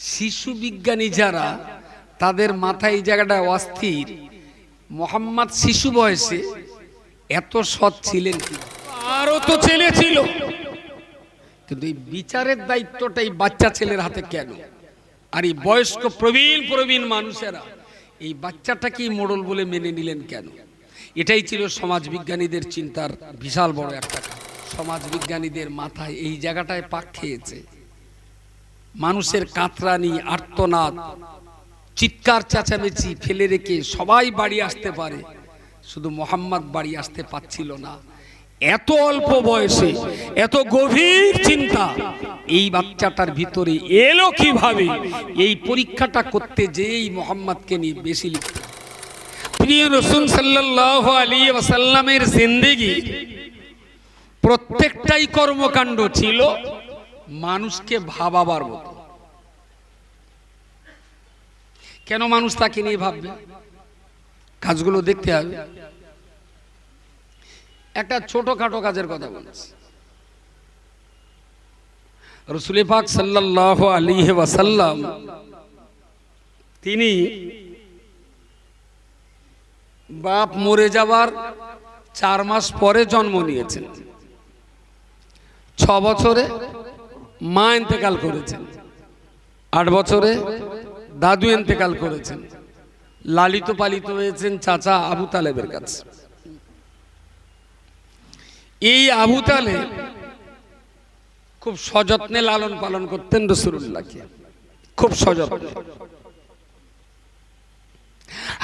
শিশু বিজ্ঞানী যারা তাদের মাথায় এই জায়গাটা অস্থির। মোহাম্মদ শিশু বয়সে এত সৎ ছিলেন কি? আরও তো ছেলে ছিল। কিন্তু এই বিচারের দায়িত্বটা এই বাচ্চা ছেলের হাতে কেন? আর এই বয়স্ক প্রবীণ প্রবীণ মানুষেরা এই বাচ্চাটাকেই মোড়ল বলে মেনে নিলেন কেন? এটাই ছিল সমাজবিজ্ঞানীদের চিন্তার বিশাল বড় একটা কাজ। সমাজবিজ্ঞানীদের মাথায় এই জায়গাটায় পাক খেয়েছে। মানুষের কাতরানি, আর্তনাদ, চিৎকার চেঁচামেচি ফেলে রেখে সবাই বাড়ি আসতে পারে। শুধু মোহাম্মদ বাড়ি আসতে পারছিল না। এত অল্প বয়সে, এত গভীর চিন্তা, এই বাচ্চাটার ভিতরে এলো কীভাবে? এই পরীক্ষাটা করতে যেই মোহাম্মদকে নিয়ে বেশি লিখতে প্রিয় রসুন সাল্লাহ আলী ওয়াসাল্লামের জিন্দেগি প্রত্যেকটাই কর্মকাণ্ড ছিল। মানুষকে ভাবাবার মতো। কেন মানুষ তাকে নিয়ে ভাববে? কাজগুলো দেখতে হবে। একটা ছোটখাটো কাজের কথা বলছি। রসুল পাক সাল্লাহ আলী ওয়াসাল্লাম, তিনি বাপ মরে যাবার চার মাস পরে জন্ম নিয়েছেন। ছ বছরে মা ইন্তেকাল করেছেন। আট বছরে দাদু ইন্তেকাল করেছেন। লালিত পালিত হয়েছেন চাচা আবু তালেবের কাছে। এই আবু তালে খুব সযত্নে লালন পালন করতেন রসুল্লাহকে খুব সযত্নে।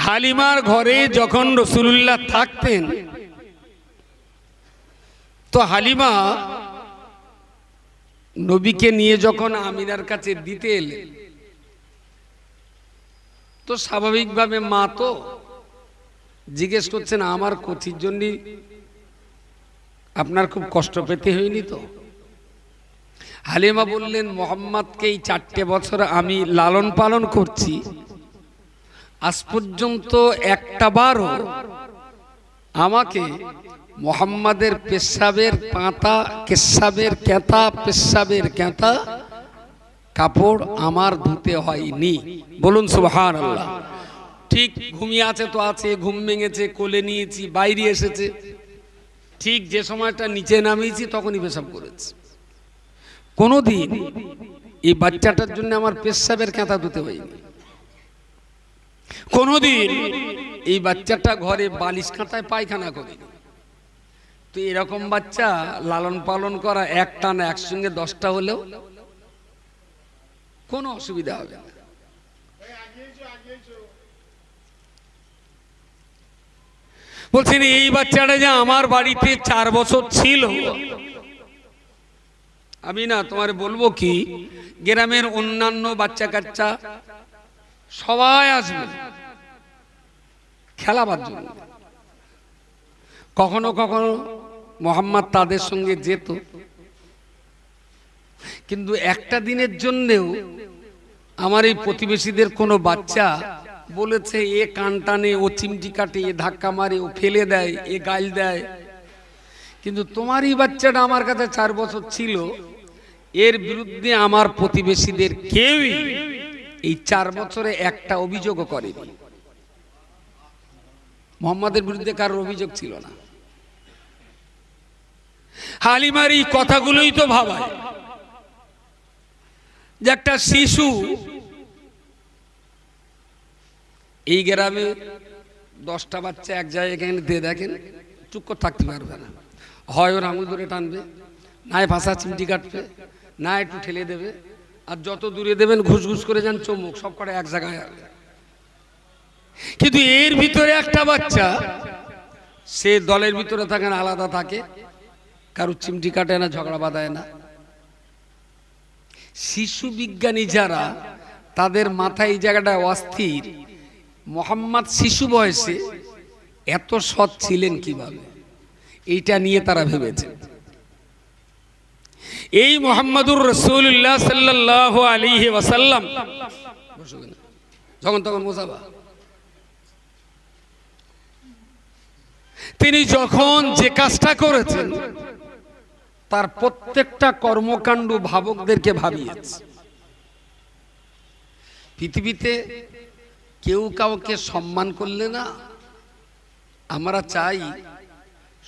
হালিমার ঘরে যখন রসুল্লাহ থাকতেন, তো হালিমা নবীকে নিয়ে যখন আমিনার কাছে দিতে এলেন, তো স্বাভাবিকভাবে মা তো জিজ্ঞেস করছেন, আমার কথির জন্য আপনার খুব কষ্ট পেতে হয়নি তো? হালিমা বললেন, মোহাম্মদকে এই চারটে বছর আমি লালন পালন করছি। আজ পর্যন্ত একটা বারও আমাকে মোহাম্মদের পেশাবের পাতা, কেশাবের ক্যাতা পেশাবের ক্যাতা কাপড় আমার ধুতে হয়নি। বলুন সুবহান আল্লাহ ঠিক ঘুমিয়ে আছে তো আছে, ঘুম ভেঙেছে, কোলে নিয়েছি, বাইরে এসেছে। ঠিক যে সময়টা নিচে নামিয়েছি, তখনই পেশাব করেছি। কোনোদিন এই বাচ্চাটার জন্য আমার পেশাবের ক্যাঁথা ধুতে হয়নি। কোনোদিন এই বাচ্চাটা ঘরে বালিশ কাঁথায় পায়খানা করেনি। তো এরকম বাচ্চা লালন পালন করা একটা না একসঙ্গে দশটা হলেও কোনো অসুবিধা হবে না। বলছেন এই বাচ্চাটা যে আমার বাড়িতে চার বছর ছিল। আমি না তোমার বলব কি, গ্রামের অন্যান্য বাচ্চা কাচ্চা সবাই আসবে খেলাবার জন্য। কখনো কখনো মোহাম্মদ তাদের সঙ্গে যেত। কিন্তু একটা দিনের জন্যেও আমার এই প্রতিবেশীদের কোনো বাচ্চা বলেছে, এ কান টানে, ও চিমটি কাটে, এ ধাক্কা মারে, ও ফেলে দেয়, এ গাল দেয়। কিন্তু তোমারই বাচ্চাটা আমার কাছে চার বছর ছিল। এর বিরুদ্ধে আমার প্রতিবেশীদের কেউই এই চার বছরে একটা অভিযোগও করেনি। মোহাম্মদের বিরুদ্ধে কারোর অভিযোগ ছিল না। হালিমার এই কথাগুলোই তো ভাবায় যে একটা শিশু এই গ্রামে দশটা বাচ্চা এক জায়গায় এখানে দিয়ে দেখেন, চুপ করে থাকতে পারবে না। হয় ওর আঙুল ধরে টানবে, না ভাষা চিমটি কাটবে, না একটু ঠেলে দেবে, আর যত দূরে দেবেন ঘুষ ঘুষ করে যান চমুক সব কটা এক জায়গায় কিন্তু এর ভিতরে একটা বাচ্চা, সে দলের ভিতরে থাকেন, আলাদা থাকে কারুর চিমটি কাটে না, ঝগড়া বাঁধায় না। শিশু বিজ্ঞানী যারা, তাদের মাথায় এই জায়গাটা অস্থির। মোহাম্মদ শিশু বয়সে এত সৎ ছিলেন কীভাবে? এইটা নিয়ে তারা ভেবেছে। এই মোহাম্মদুর রসুল্লাহ সাল্লাহ আলী ওয়াসাল্লাম যখন তখন মোসাবা তিনি যখন যে কাজটা করেছেন তার প্রত্যেকটা কর্মকাণ্ড ভাবকদেরকে ভাবিয়েছে। পৃথিবীতে কেউ কাউকে সম্মান করলে না, আমরা চাই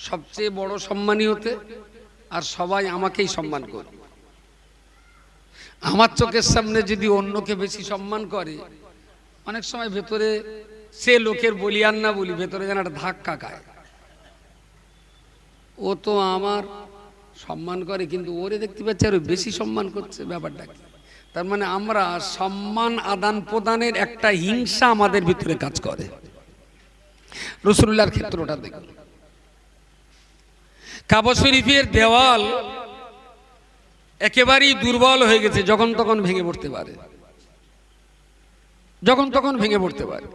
সবচেয়ে বড় সম্মানী হতে, আর সবাই আমাকেই সম্মান করে আমার চোখের সামনে যদি অন্যকে বেশি সম্মান করে, অনেক সময় ভেতরে সে লোকের বলি আর না বলি, ভেতরে যেন একটা ধাক্কা খায়। ও তো আমার সম্মান করে, কিন্তু ওরে দেখতে পাচ্ছে আরও বেশি সম্মান করছে ব্যাপারটা তার মানে আমরা সম্মান আদান প্রদানের একটা হিংসা আমাদের ভিতরে কাজ করে। রসুল্লাহর ক্ষেত্রটা দেখুন। কাবা শরীফের দেওয়াল একেবারেই দুর্বল হয়ে গেছে, যখন তখন ভেঙে পড়তে পারে। যখন তখন ভেঙে পড়তে পারে।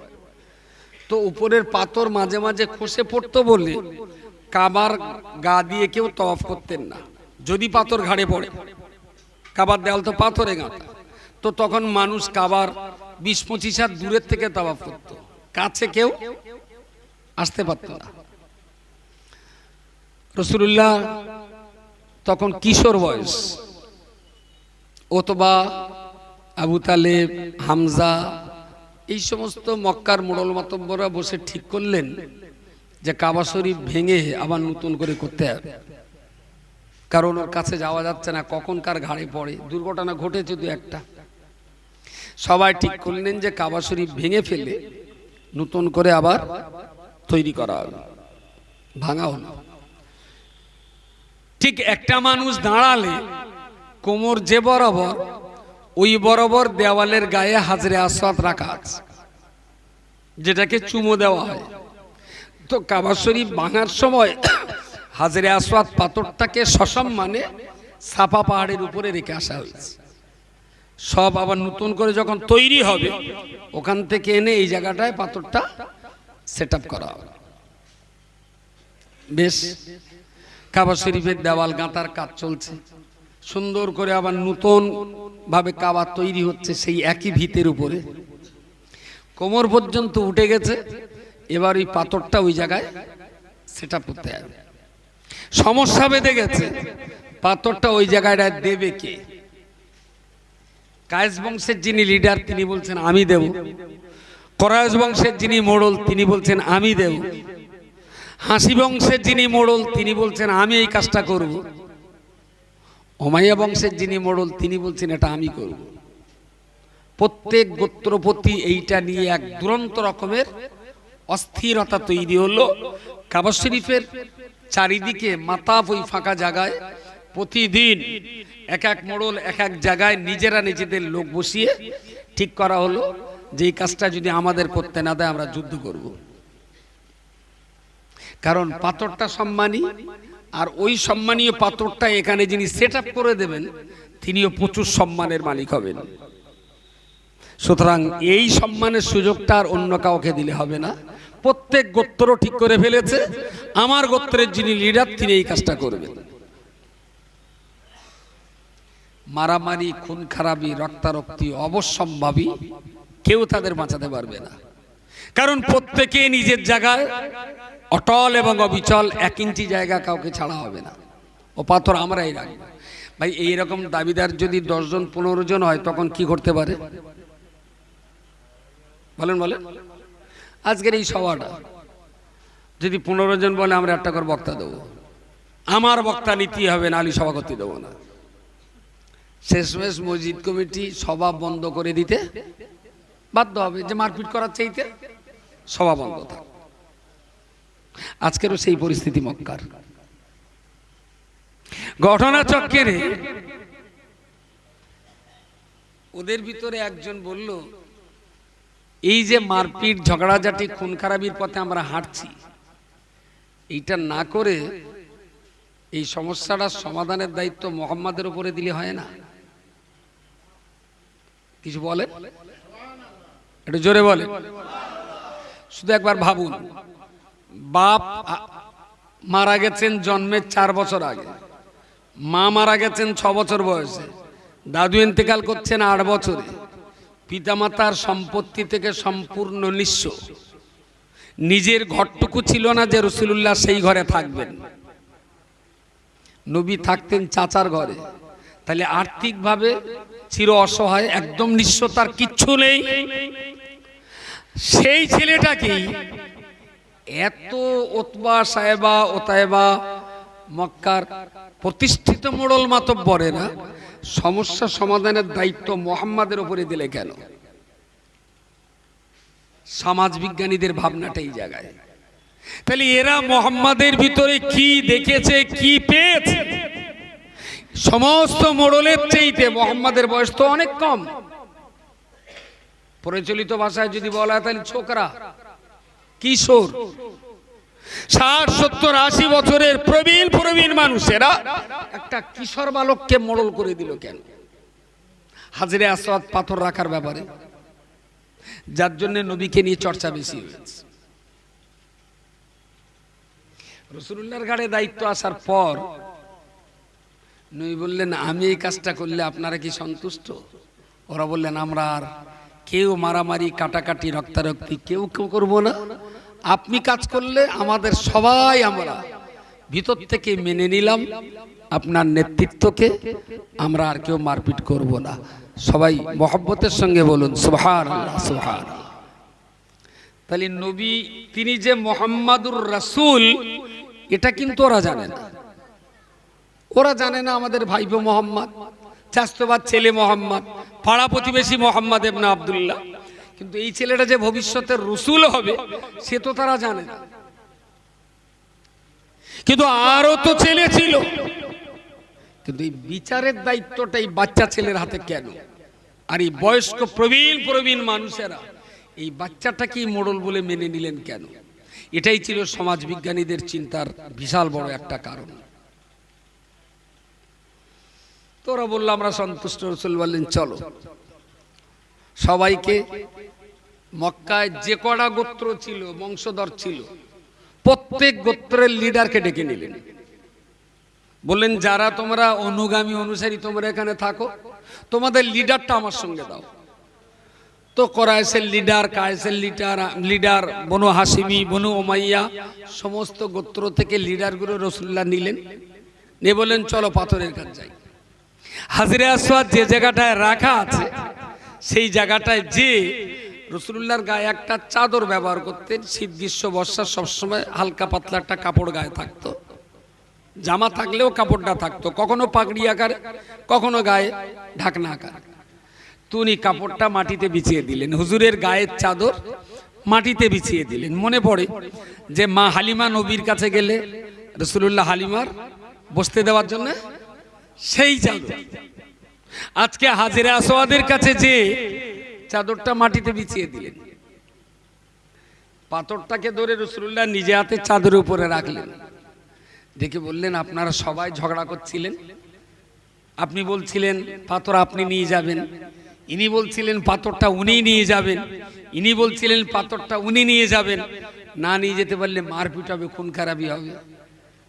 তো উপরের পাথর মাঝে মাঝে খসে পড়তো বলে কাবার গা দিয়ে কেউ তফ করতেন না। যদি পাথর ঘাড়ে পড়ে। কাবার দেওয়াল তো পাথরে গাঁথা। তো তখন মানুষ কাবার বিশ পঁচিশ হাত দূরের থেকে তবাফ করত। কাছে কেউ আসতে পারত না। রসুল্লাহ তখন কিশোর বয়স। অথবা আবু তালেব, হামজা, এই সমস্ত মক্কার মোড়ল মাতব্বরা বসে ঠিক করলেন। যে কাবা শরীফ ভেঙে আবার নতুন করে করতে হবে। কারণ ওর কাছে যাওয়া যাচ্ছে না, কখন কার ঘাড়ে পড়ে, দুর্ঘটনা ঘটেছে দু একটা। সবাই ঠিক করলেন যে কাবা শরীফ ভেঙে ফেলে নতুন করে আবার তৈরি করা হবে। ভাঙা হলো। ঠিক একটা মানুষ দাঁড়ালে কোমর যে বরাবর, ওই বরাবর দেওয়ালের গায়ে হাজরে আসওয়াত রাখা আছে, যেটাকে চুমো দেওয়া হয়। তো কাবা শরীফ ভাঙার সময় হাজরে আসওয়াত পাথরটাকে সসম্মানে সাপা পাহাড়ের উপরে রেখে আসা হয়েছে। সব আবার নতুন করে যখন তৈরি হবে, ওখান থেকে এনে এই জায়গাটায় পাথরটা সেট আপ করা হবে। বেশ, কাবা শরীফের দেওয়াল গাঁতার কাজ চলছে। সুন্দর করে আবার নতুন ভাবে কাবা তৈরি হচ্ছে সেই একই ভিতের উপরে। কোমর পর্যন্ত উঠে গেছে। এবার ওই পাথরটা ওই জায়গায় সেটা করতে হবে। সমস্যা বেঁধে গেছে। পাথরটা ওই জায়গাটায় দেবে কে? কায়েস বংশের যিনি লিডার তিনি বলছেন, আমি দেব। করায়স বংশের যিনি মোড়ল তিনি বলছেন, আমি দেব। হাসি বংশের যিনি মোড়ল তিনি বলছেন, আমি এই কাজটা করব। ওমাইয়া বংশের যিনি মোড়ল তিনি বলছেন, এটা আমি করব। প্রত্যেক গোত্রপতি এইটা নিয়ে এক দুরন্ত রকমের অস্থিরতা তৈরি হলো। কাবা শরীফের চারিদিকে মাতাফ ওই ফাঁকা জায়গায়। প্রতিদিন এক এক মোড়ল, এক এক জায়গায় নিজেরা নিজেদের লোক বসিয়ে ঠিক করা হলো যে এই কাজটা যদি আমাদের করতে না দেয়, আমরা যুদ্ধ করব। কারণ পাথরটা সম্মানী, আর ওই সম্মানীয় পাথরটা এখানে যিনি সেট করে দেবেন, তিনিও প্রচুর সম্মানের মালিক হবেন। সুতরাং এই সম্মানের সুযোগটা আর অন্য কাউকে দিলে হবে না। প্রত্যেক গোত্র ঠিক করে ফেলেছে। আমার গোত্রের যিনি লিডার তিনি এই কাজটা করবেন। মারামারি, খুন খারাপি, রক্তারক্তি, অবশ্যম্ভাবী কেউ তাদের বাঁচাতে পারবে না। কারণ প্রত্যেকে নিজের জায়গায় অটল এবং অবিচল এক ইঞ্চি জায়গা কাউকে ছাড়া হবে না। ও পাথর আমরাই রাখব। ভাই, এইরকম দাবিদার যদি দশজন, পনেরো জন হয়, তখন কি করতে পারে? বলেন বলেন। আজকের এই সভাটা। যদি পনেরো জন বলে, আমরা একটা করে বক্তা দেবো। আমার বক্তা নীতি হবে না আলী সভাপতি দেবো না। শেষমেশ মসজিদ কমিটি সভা বন্ধ করে দিতে বাধ্য হবে যে মারপিট করার চাইতে সভা বন্ধ থাক। আজকেরও সেই পরিস্থিতি মক্কার। ঘটনা চক্কেরে ওদের ভিতরে একজন বলল এই যে মারপিট ঝগড়াঝাটি খুন খারাপির পথে আমরা হাঁটছি এইটা না করে এই সমস্যাটার সমাধানের দায়িত্ব মোহাম্মদের উপরে দিলে হয় না। কিছু বলে একটু জোরে বলে শুধু একবার ভাবুন বাপ মারা গেছেন জন্মের চার বছর আগে মা মারা গেছেন ছ বছর বয়সে দাদু ইন্তেকাল করছেন আট বছরে পিতামাতার সম্পত্তি থেকে সম্পূর্ণ নিঃস্ব। নিজের ঘরটুকু ছিল না যে রসুল্লাহ সেই ঘরে থাকবেন। নবী থাকতেন চাচার ঘরে। তাহলে আর্থিকভাবে চির অসহায়, একদম নিঃস্ব তার কিচ্ছু নেই। সেই ছেলেটাকেই এত ওতবা সাহেবা, ওতায়েবা মক্কার প্রতিষ্ঠিত মোড়ল মাতব্বরেরা সমস্যা সমাধানের দায়িত্ব মোহাম্মদের উপরে দিলে কেন? সমাজ বিজ্ঞানীদের ভাবনাটা এই জায়গায়। তাহলে এরা মোহাম্মদের ভিতরে কি দেখেছে, কি পেয়েছে? সমস্ত মোড়লের চেয়েতে মোহাম্মদের বয়স তো অনেক কম। প্রচলিত ভাষায় যদি বলা হয়, তাহলে ছোকরা, কিশোর ষাট, সত্তর, আশি বছরের প্রবীণ প্রবীণ মানুষেরা একটা কিশোর বালককে মোড়ল করে দিল কেন? হাজিরে আসওয়াদ পাথর রাখার ব্যাপারে। যার জন্য নবীকে নিয়ে চর্চা বেশি হয়েছে। রসুল্লাহর ঘাড়ে দায়িত্ব আসার পর নবী বললেন, আমি এই কাজটা করলে আপনারা কি সন্তুষ্ট? ওরা বললেন, আমরা আর কেউ মারামারি, কাটাকাটি, রক্তারক্তি কেউ কেউ করব না। আপনি কাজ করলে আমাদের সবাই আমরা। ভিতর থেকে মেনে নিলাম, আপনার নেতৃত্বকে আমরা আর কেউ মারপিট করব না। সবাই মহব্বতের সঙ্গে বলুন সুহার সুহার তাহলে নবী, তিনি যে মোহাম্মদুর রাসূল, এটা কিন্তু ওরা জানে না। ওরা জানে না আমাদের ভাইপো মোহাম্মদ চাস্তবাদ ছেলে মোহাম্মদ, পাড়া প্রতিবেশী মোহাম্মদ এবনা আবদুল্লাহ। কিন্তু এই ছেলেটা যে ভবিষ্যতের রসুল হবে, সে তো তারা জানে না। কিন্তু আরও তো ছেলে ছিল। কিন্তু এই বিচারের দায়িত্বটা এই বাচ্চা ছেলের হাতে কেন? আর এই বয়স্ক প্রবীণ প্রবীণ মানুষেরা এই বাচ্চাটাকে মোড়ল বলে মেনে নিলেন কেন? এটাই ছিল সমাজ বিজ্ঞানীদের চিন্তার বিশাল বড় একটা কারণ। তোরা বলল আমরা সন্তুষ্ট রসুল বললেন, চলো। সবাইকে মক্কায় যে কড়া গোত্র ছিল, বংশধর ছিল, প্রত্যেক গোত্রের লিডারকে ডেকে নিলেন। বললেন, যারা তোমরা অনুগামী অনুসারী, তোমরা এখানে থাকো। তোমাদের লিডারটা আমার সঙ্গে দাও। তো করাইসের leader, কায়েসের leader leader Banu Hashimi, Banu Umayya সমস্ত গোত্র থেকে লিডারগুলো রসুল্লাহ নিলেন। নিয়ে বললেন, চলো পাথরের কাজ যাই। হাজিরে আসওয়াদ যে জায়গাটায় রাখা আছে, সেই জায়গাটায় যে রসুল্লাহর গায়ে একটা চাদর ব্যবহার করতেন, শীত, গ্রীষ্ম, বর্ষা, সবসময় হালকা পাতলা একটা কাপড় গায়ে থাকতো। জামা থাকলেও কাপড়টা থাকতো, কখনো পাগড়ি আকারে, কখনো গায়ে ঢাকনা আকার। তুনি কাপড়টা মাটিতে বিছিয়ে দিলেন, হুজুরের গায়ের চাদর মাটিতে বিছিয়ে দিলেন। মনে পড়ে যে মা হালিমা নবীর কাছে গেলে রসুল্লাহ হালিমার বসতে দেওয়ার জন্য সেই চাদর। আজকে হাজিরা আসোয়াদের কাছে যে চাদরটা মাটিতে বিছিয়ে দিলেন। পাথরটাকে ধরে রসুল্লাহ নিজে হাতে চাদরের উপরে রাখলেন। দেখে বললেন, আপনারা সবাই ঝগড়া করছিলেন? আপনি বলছিলেন, পাথর আপনি নিয়ে যাবেন। ইনি বলছিলেন, পাথরটা উনি নিয়ে যাবেন। ইনি বলছিলেন, পাথরটা উনি নিয়ে যাবেন। না নিয়ে যেতে পারলে মারপিট হবে, খুন খারাপই হবে।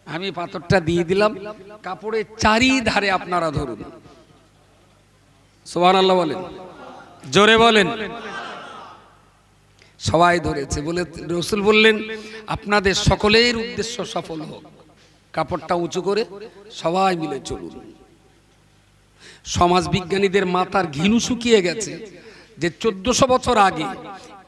আমি পাথরটা দিয়ে দিলাম, কাপড়ের চারিধারে আপনারা ধরুন। সোহান আল্লাহ বলেন। জোরে বলেন। সবাই ধরেছে, বলে রসুল বললেন, আপনাদের সকলের উদ্দেশ্য সফল হোক। কাপড়টা উঁচু করে সবাই মিলে চলুন। সমাজ বিজ্ঞানীদের মাথার ঘিনু শুকিয়ে গেছে যে চোদ্দশো বছর আগে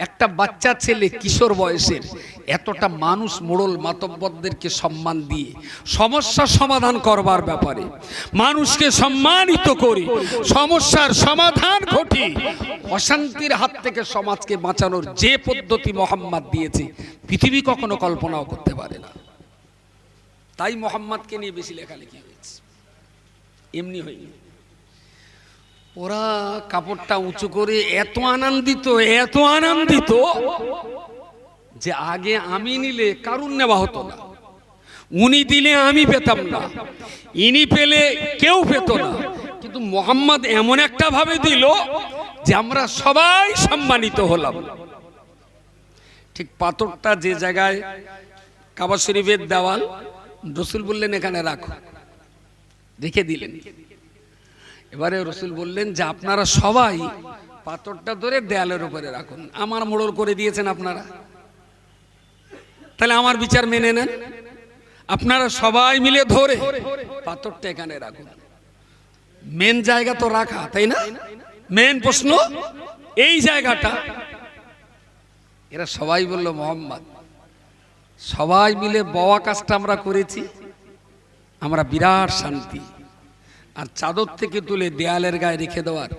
একটা বাচ্চা ছেলে কিশোর বয়সের, এতটা মানুষ মোড়ল মাতব্বরদেরকে সম্মান দিয়ে সমস্যা সমাধান করবার ব্যাপারে, মানুষকে সম্মানিত করে সমস্যার সমাধান ঘটি, অশান্তির হাত থেকে সমাজকে বাঁচানোর যে পদ্ধতি মোহাম্মদ দিয়েছে, পৃথিবী কখনো কল্পনাও করতে পারে না। তাই মোহাম্মদকে নিয়ে বেশি লেখালেখি হয়েছে। এমনি হয়নি। ওরা কাপড়টা উঁচু করে এত আনন্দিত এত আনন্দিত যে আগে আমি নিলে কারুর নেওয়া হতো না। উনি দিলে আমি পেতাম না। ইনি পেলে কেউ পেত না। কিন্তু মোহাম্মদ এমন একটা ভাবে দিল যে আমরা সবাই সম্মানিত হলাম। ঠিক পাথরটা যে জায়গায় কাবা শরীফের দেওয়াল, রসুল বললেন, এখানে রাখো। রেখে দিলেন। এবারে রসুল বললেন যে আপনারা সবাই পাথরটা ধরে দেয়ালের উপরে রাখুন। আমার মোড়ল করে দিয়েছেন আপনারা। তাহলে আমার বিচার মেনে নেন। আপনারা সবাই মিলে ধরে পাথরটা এখানে রাখুন। মেন জায়গা তো রাখা, তাই না? মেন প্রশ্ন, এই জায়গাটা। এরা সবাই বলল, মোহাম্মদ, সবাই মিলে বওয়া কাজটা আমরা করেছি। আমরা বিরাট শান্তি। আর চাদর থেকে তুলে দেয়ালের গায়ে রেখে দেওয়ার,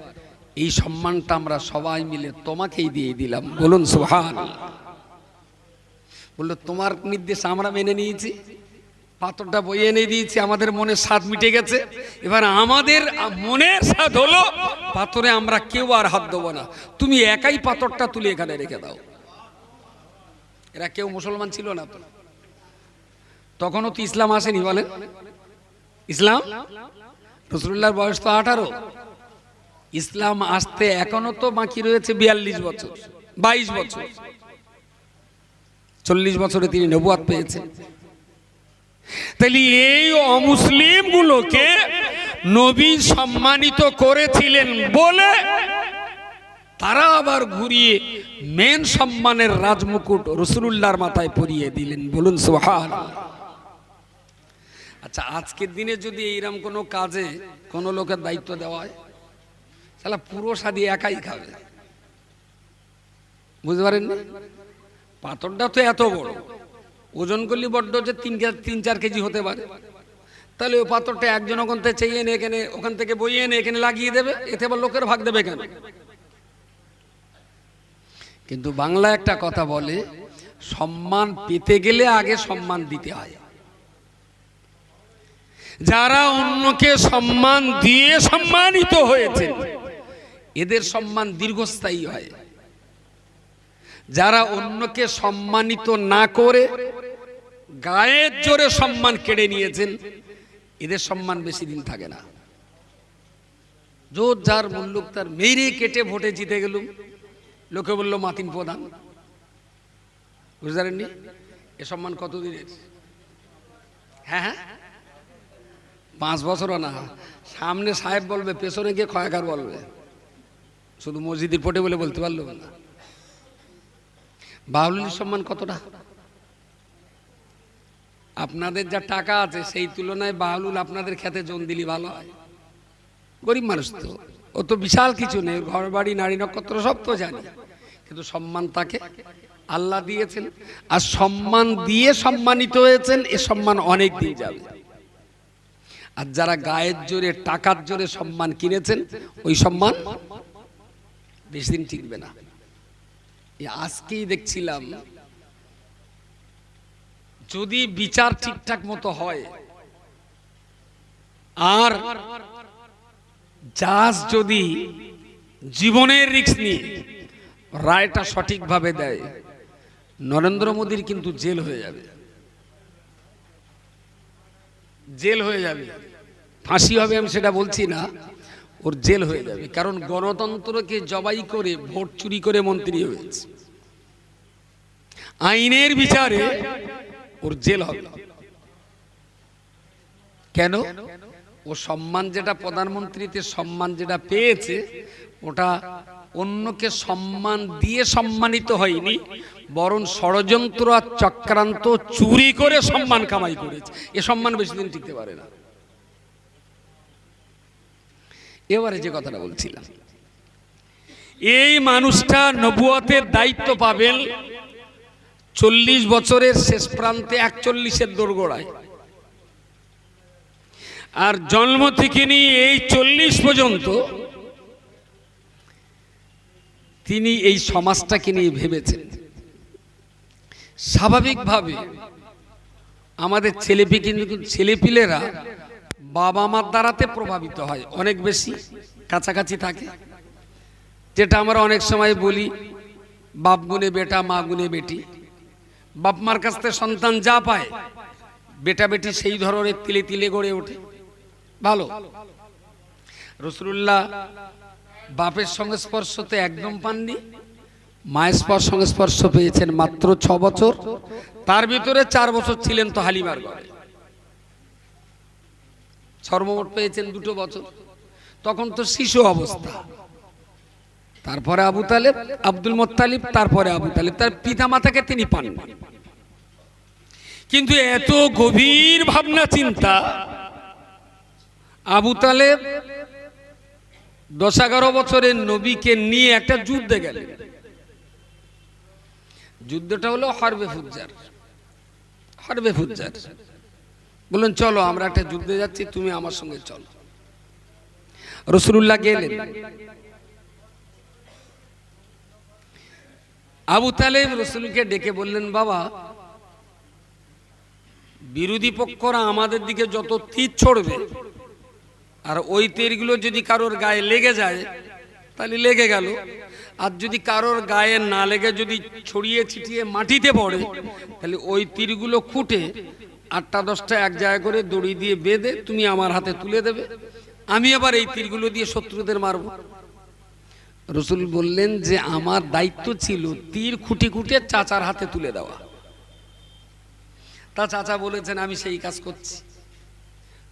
এই সম্মানটা আমরা সবাই মিলে তোমাকেই দিয়ে দিলাম। বলুন সুহান বলল, তোমার নির্দেশ আমরা মেনে নিয়েছি, পাথরটা বইয়ে এনে দিয়েছি, আমাদের মনের স্বাদ মিটে গেছে। এবার আমাদের মনের স্বাদ হলো, পাথরে আমরা কেউ আর হাত দেবো না। তুমি একাই পাথরটা তুলে এখানে রেখে দাও। এরা কেউ মুসলমান ছিল না তখনও তো ইসলাম আসেনি বলেন। ইসলাম? রসুল্লাহর বয়স তো আঠারো। ইসলাম আসতে এখনও তো বাকি রয়েছে বিয়াল্লিশ বছর, বাইশ বছর। চল্লিশ বছরে তিনি নবুয়াত পেয়েছেন। তাহলে এই অমুসলিম গুলোকে নবী সম্মানিত করেছিলেন বলে তারা আবার ঘুরিয়ে মেন সম্মানের রাজমুকুট রসুল্লাহর মাথায় পরিয়ে দিলেন। বলুন সোহান আচ্ছা আজকের দিনে যদি এইরকম কোনো কাজে কোনো লোকের দায়িত্ব দেওয়া হয়, তাহলে পুরো সাদি একাই খাবে। বুঝতে পারেন না? পাথরটা তো এত বড়। ওজন করলে বড্ড যে তিন তিন, চার কেজি হতে পারে। তাহলে ওই পাথরটা একজন ওখান থেকে চেয়ে এনে এখানে, ওখান থেকে বইয়ে এনে এখানে লাগিয়ে দেবে, এতে আবার লোকের ভাগ দেবে কেন? কিন্তু বাংলা একটা কথা বলে, সম্মান পেতে গেলে আগে সম্মান দিতে হয়। যারা অন্যকে সম্মান দিয়ে সম্মানিত হয়েছে, এদের সম্মান দীর্ঘস্থায়ী হয়। যারা অন্যকে সম্মানিত না করে গায়ের জোরে সম্মান কেড়ে নিয়েছেন, এদের সম্মান বেশি দিন থাকে না। জোর যার মুল্লুক তার মেরে কেটে ভোটে জিতে গেলুম। লোকে বলল, মাতিন প্রধান। বুঝতে পারেননি? এ সম্মান কতদিনের? হ্যাঁ হ্যাঁ। পাঁচ বছরও না, সামনে সাহেব বলবে, পেছনে গিয়ে খয়াকার বলবে। শুধু মসজিদের পটে বলে বলতে পারল না। বাউলির সম্মান কতটা? আপনাদের যা টাকা আছে, সেই তুলনায় বাউলুল আপনাদের খেতে জন দিলি ভালো হয়। গরিব মানুষ তো। ও তো বিশাল কিছু নেই ঘর বাড়ি নারী নক্ষত্র সব তো জানি। কিন্তু সম্মান তাকে। আল্লাহ দিয়েছেন, আর সম্মান দিয়ে সম্মানিত হয়েছেন, এ সম্মান অনেক দিন যাবে। আর যারা গায়ের জোরে, টাকার জোরে সম্মান কিনেছেন, ওই সম্মান বেশি দিন টিকবে না। আজকেই দেখছিলাম, যদি বিচার ঠিকঠাক মতো হয়, আর জাজ যদি জীবনের রিস্ক নিয়ে রায়টা সঠিকভাবে দেয়, নরেন্দ্র মোদীর কিন্তু জেল হয়ে যাবে। জেল হয়ে যাবে। ফাঁসি হবে আমি সেটা বলছি না, ওর জেল হয়ে যাবে। কারণ গণতন্ত্রকে জবাই করে ভোট চুরি করে মন্ত্রী হয়েছে। আইনের বিচারে ওর জেল হবে। কেন? ও সম্মান যেটা প্রধানমন্ত্রীতে সম্মান যেটা পেয়েছে, ওটা অন্যকে সম্মান দিয়ে সম্মানিত হয়নি, বরং ষড়যন্ত্র আর চক্রান্ত চুরি করে সম্মান কামাই করেছে। এ সম্মান বেশি দিন টিকতে পারে না। এবারে যে কথাটা বলছিলাম। এই মানুষটা নবুয়তের দায়িত্ব পাবেন চল্লিশ বছরের শেষ প্রান্তে একচল্লিশের দোরগোড়ায়। আর জন্ম থেকে নিয়ে এই চল্লিশ পর্যন্ত তিনি এই সমাজটাকে নিয়ে ভেবেছেন। স্বাভাবিকভাবে আমাদের ছেলেপি কিন্তু ছেলেপিলেরা বাবা মার দ্বারাতে প্রভাবিত হয়, অনেক বেশি, কাছাকাছি থাকে। যেটা আমরা অনেক সময় বলি, বাপ গুনে বেটা, মা গুনে বেটি। বাপ মার কাছ থেকে সন্তান যা পায়, বেটা বেটি সেই ধরনের তিলে তিলে গড়ে ওঠে। ভালো? রসুল্লাহ বাপের সংস্পর্শতে একদম পাননি, মায়ের স্পর্শ সংস্পর্শ পেয়েছেন মাত্র ছ বছর। তার ভিতরে চার বছর ছিলেন তো হালিমার ঘরে। সর্বমোট পেয়েছেন দুটো বছর। তখন তো শিশু অবস্থা। তারপরে আবু তালেব, আব্দুল মোত্তালিব, তারপরে আবু তালেব। তার পিতা মাতাকে তিনি পান কিন্তু এত গভীর ভাবনা, চিন্তা, আবু তালেব দশ এগারো বছরের নবীকে নিয়ে একটা যুদ্ধে গেলেন। যুদ্ধটা হলো হরবে ফুজ্জার হরবে ফুজ্জার বললেন চলো, আমরা একটা যুদ্ধে যাচ্ছি, তুমি আমার সঙ্গে চলো। রসুল্লাহ গেলেন। আবু তালেব রসুলকে ডেকে বললেন, বাবা, বিরোধী পক্ষরা আমাদের দিকে যত তীর ছড়বে, আর ওই তীরগুলো যদি কারোর গায়ে লেগে যায়, তাহলে লেগে গেল। আর যদি কারোর গায়ে না লেগে, যদি ছড়িয়ে ছিটিয়ে মাটিতে পড়ে, তাহলে ওই তীরগুলো খুঁটে আটটা দশটা এক জায়গা করে দড়ি দিয়ে বেঁধে তুমি আমার হাতে তুলে দেবে। আমি আবার এই তীরগুলো দিয়ে শত্রুদের মারব। রসুল বললেন যে, আমার দায়িত্ব ছিল তীর খুঁটি খুঁটে চাচার হাতে তুলে দেওয়া। তা চাচা বলেছেন, আমি সেই কাজ করছি।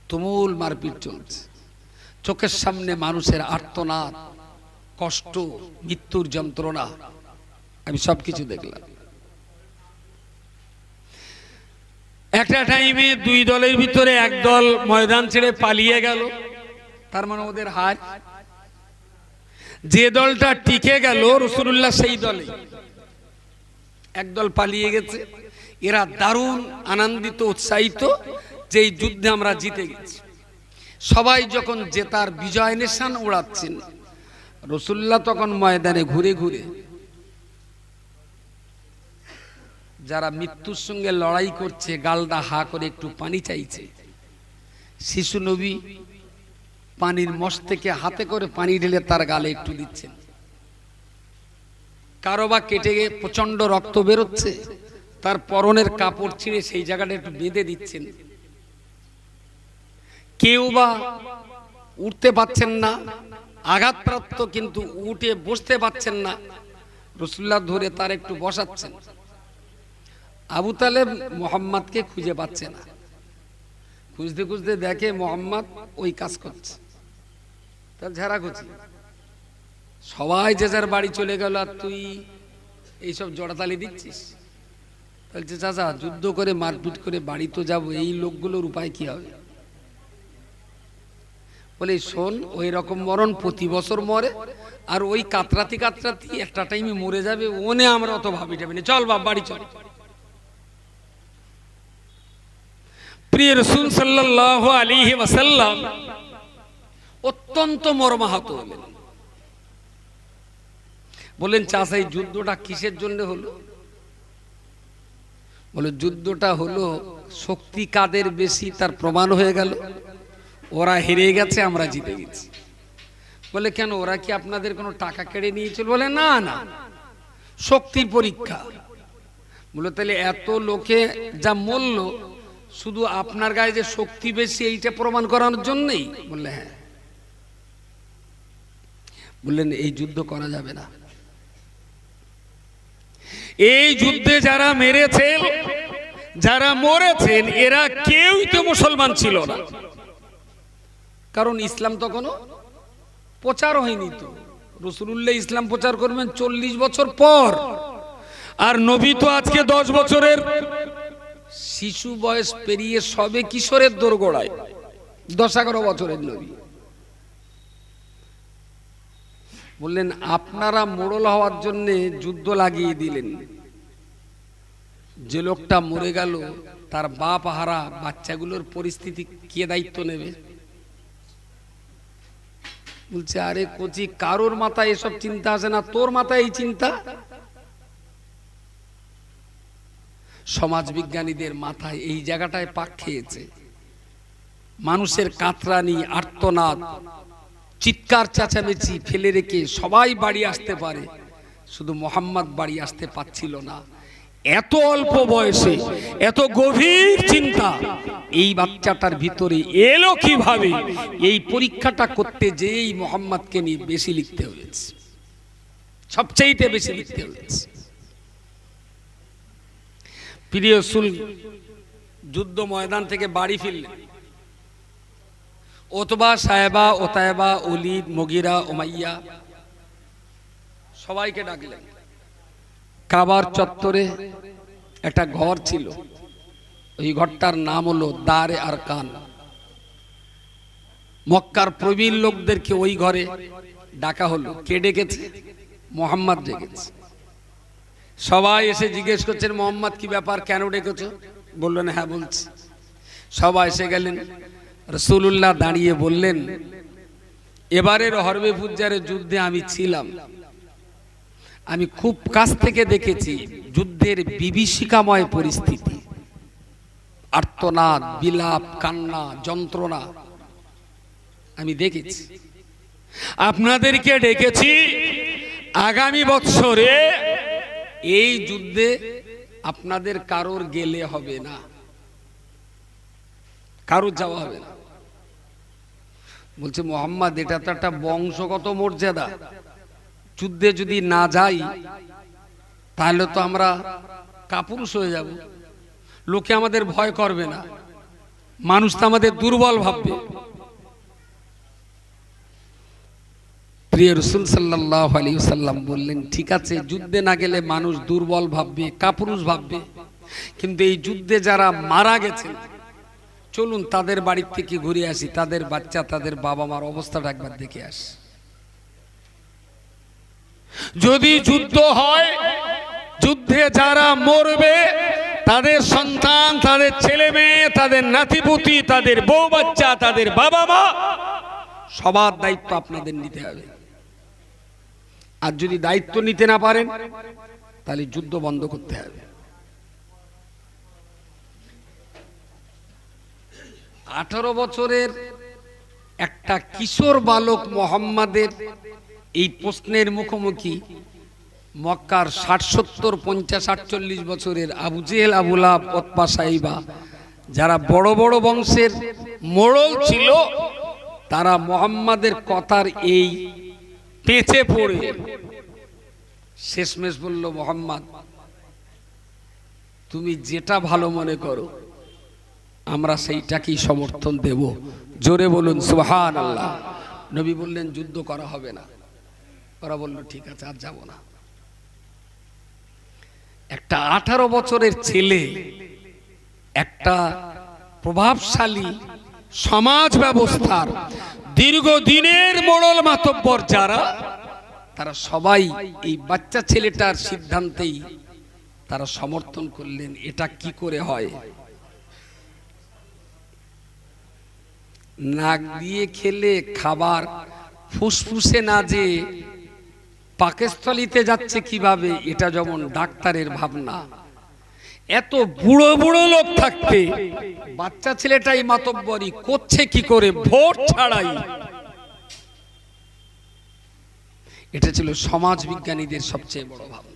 তুমুল মারপিট চলছে। চোখের সামনে মানুষের আর্তনাদ, কষ্ট, মৃত্যুর যন্ত্রণা, আমি সব কিছু দেখলাম। একটা টাইমে দুই দলের ভিতরে এক দল ময়দান ছেড়ে পালিয়ে গেল। তার মানে ওদের হার। যে দলটা টিকে গেল রসুল্লাহ সেই দলে। একদল পালিয়ে গেছে। এরা দারুণ, আনন্দিত, উৎসাহিত যে এই যুদ্ধে আমরা জিতে গেছি। সবাই যখন জেতার বিজয় নিশান উড়াচ্ছেন রসুল্লাহ তখন ময়দানে ঘুরে ঘুরে যারা মৃত্যুর সঙ্গে লড়াই করছে, গালদা হা করে একটু পানি চাইছে। শিশু নবী পানির মস থেকে হাতে করে পানি ঢেলে তার গালে একটু দিচ্ছেন। কারও বা কেটে গিয়ে প্রচণ্ড রক্ত বেরোচ্ছে, তার পরনের কাপড় ছিঁড়ে সেই জায়গাটা একটু বেঁধে দিচ্ছেন। কেউ বা উঠতে পাচ্ছেন না, আঘাতপ্রাপ্ত কিন্তু উঠে বসতে পাচ্ছেন না। রসুল্লাহ ধরে তার একটু বসাচ্ছেন। আবু তালেব মোহাম্মদকে খুঁজে পাচ্ছে না। খুঁজতে খুঁজতে দেখে মোহাম্মদ ওই কাজ করছে। তার ঝাড়া ঝাড়াখুচি সবাই যে যার বাড়ি চলে গেল, আর তুই এইসব জড়াতালি দিচ্ছিস? বলছে, চাচা, যুদ্ধ করে মারপিট করে বাড়ি তো যাব, এই লোকগুলোর উপায় কি হবে? বলে, শোন, ওই রকম মরণ প্রতি বছর মরে, আর ওই কাতরাতি কাতরাতি একটা টাইমে মরে যাবে, ওনে আমরা অত ভাবি যাবে চল বাপ, বাড়ি চল। প্রিয় রসুল সাল্লাহ আলী ওয়াসাল্লাম, অত্যন্ত মর্মাহত হলেন। বললেন চাষা এই যুদ্ধটা কিসের জন্য হলো? বলে, যুদ্ধটা হলো শক্তি কাদের বেশি তার প্রমাণ হয়ে গেল। ওরা হেরে গেছে, আমরা জিতে গেছি। বলে, কেন, ওরা কি আপনাদের কোনো টাকা কেড়ে নিয়েছিল বলে, না না, শক্তির পরীক্ষা। বলে, তাহলে এত লোকে যা মূল্য শুধু আপনার গায়ে যে শক্তি বেশি, এইটা প্রমাণ করানোর জন্যই? বললে হ্যাঁ। বললেন, এই যুদ্ধ করা যাবে না। এই যুদ্ধে যারা মেরেছেন, যারা মরেছেন, এরা কেউই তো মুসলমান ছিল না। কারণ ইসলাম তখনও প্রচার হয়নি তো। রসুল্লাহ ইসলাম প্রচার করবেন চল্লিশ বছর পর। আর নবী তো আজকে দশ বছরের শিশু বয়স পেরিয়ে সবে কিশোরের দোরগোড়ায় দশ এগারো বছরের নবী। বললেন, আপনারা মোড়ল হওয়ার জন্য যুদ্ধ লাগিয়ে দিলেন। যে লোকটা মরে গেল, তার বাপ হারা বাচ্চাগুলোর পরিস্থিতি কে দায়িত্ব নেবে? বলছে, আরে কচি, কারোর মাথায় এসব চিন্তা আসে না। তোর মাথায় এই চিন্তা? সমাজ বিজ্ঞানীদের মাথায় এই জায়গাটায় পাক খেয়েছে। মানুষের কাতরানি, আর্তনাদ, চিৎকার চেঁচামেচি ফেলে রেখে সবাই বাড়ি আসতে পারে। শুধু মোহাম্মদ বাড়ি আসতে পারছিল না। এত অল্প বয়সে, এত গভীর চিন্তা, এই বাচ্চাটার ভিতরে এলো কীভাবে? এই পরীক্ষাটা করতে যেই মোহাম্মদকে নিয়ে বেশি লিখতে হয়েছে। সবচাইতে বেশি লিখতে হয়েছে। প্রিয় সুল যুদ্ধ ময়দান থেকে বাড়ি ফিরলেন। ওতবা সাহেবা ওতায়বা অলিদ মগিরা ওমাইয়া সবাইকে ডাকলেন। কাবার চত্বরে একটা ঘর ছিল। ওই ঘরটার নাম হলো দারে আর কান মক্কার প্রবীণ লোকদেরকে ওই ঘরে ডাকা হলো। কে ডেকেছে? মোহাম্মদ ডেকেছে। সবাই এসে জিজ্ঞেস করছেন, মোহাম্মদ, কি ব্যাপার? কেন ডেকেছো? বললেন হ্যাঁ বলছি। সবাই এসে গেলেন। রসুল্লাহ দাঁড়িয়ে বললেন, এবারের হরবে পূজারের যুদ্ধে আমি ছিলাম। আমি খুব কাছ থেকে দেখেছি যুদ্ধের বিভীষিকাময় পরিস্থিতি। আর্তনাদ, বিলাপ, কান্না, যন্ত্রণা আমি দেখেছি। আপনাদেরকে ডেকেছি আগামী বৎসরে এই যুদ্ধে আপনাদের কারোর গেলে হবে না। কারোর যাওয়া হবে না। বলছে, মোহাম্মদ, এটা তো একটা বংশগত মর্যাদা। যুদ্ধে যদি না যাই, তাহলে তো আমরা কাপুরুষ হয়ে যাব। লোকে আমাদের ভয় করবে না। মানুষ তো আমাদের দুর্বল ভাববে। প্রিয় রসুল সাল্লাহ আলী সাল্লাম বললেন, ঠিক আছে, যুদ্ধে না গেলে মানুষ দুর্বল ভাববে, কাপুরুষ ভাববে। কিন্তু এই যুদ্ধে যারা মারা গেছেন চলুন তাদের বাড়ির থেকে ঘুরে আসি। তাদের বাচ্চা, তাদের বাবা মার অবস্থাটা একবার দেখে আসি। যদি যুদ্ধ হয়, যুদ্ধে যারা মরবে, তাদের সন্তান, তাদের ছেলে মেয়ে তাদের নাতিপুতি, তাদের বউ বাচ্চা, তাদের বাবা মা সবার দায়িত্ব আপনাদের নিতে হবে। আর যদি দায়িত্ব নিতে না পারেন, তাহলে যুদ্ধ বন্ধ করতে হবে। আঠারো বছরের একটা কিশোর বালক মোহাম্মদের এই প্রশ্নের মুখোমুখি মক্কার ষাট সত্তর, পঞ্চাশ, আটচল্লিশ বছরের আবু আবুলাব ওতপা সাইবা যারা বড় বড় বংশের মোড়ল ছিল, তারা মোহাম্মদের কথার এই পেঁচে পড়ে। শেষমেশ বলল, মোহাম্মদ, তুমি যেটা ভালো মনে করো, আমরা সেইটাকেই সমর্থন দেব। জোরে বলুন সুহান আল্লাহ নবী বললেন, যুদ্ধ করা হবে না। ওরা বলল, ঠিক আছে, আর যাব না। একটা আঠারো বছরের ছেলে, একটা প্রভাবশালী সমাজ ব্যবস্থার দীর্ঘদিনের মোড়ল মাতব্বর যারা, তারা সবাই এই বাচ্চা ছেলেটার সিদ্ধান্তেই তারা সমর্থন করলেন, এটা কি করে হয়? নাক দিয়ে খেলে খাবার ফুসফুসে না যে পাকস্থলিতে যাচ্ছে কীভাবে, এটা যেমন ডাক্তারের ভাবনা। এত বুড়ো বুড়ো লোক থাকতে বাচ্চা ছেলেটাই মাতব্বরি, করছে কি করে? ভোট ছাড়াই। এটা ছিল সমাজ বিজ্ঞানীদের সবচেয়ে বড় ভাবনা।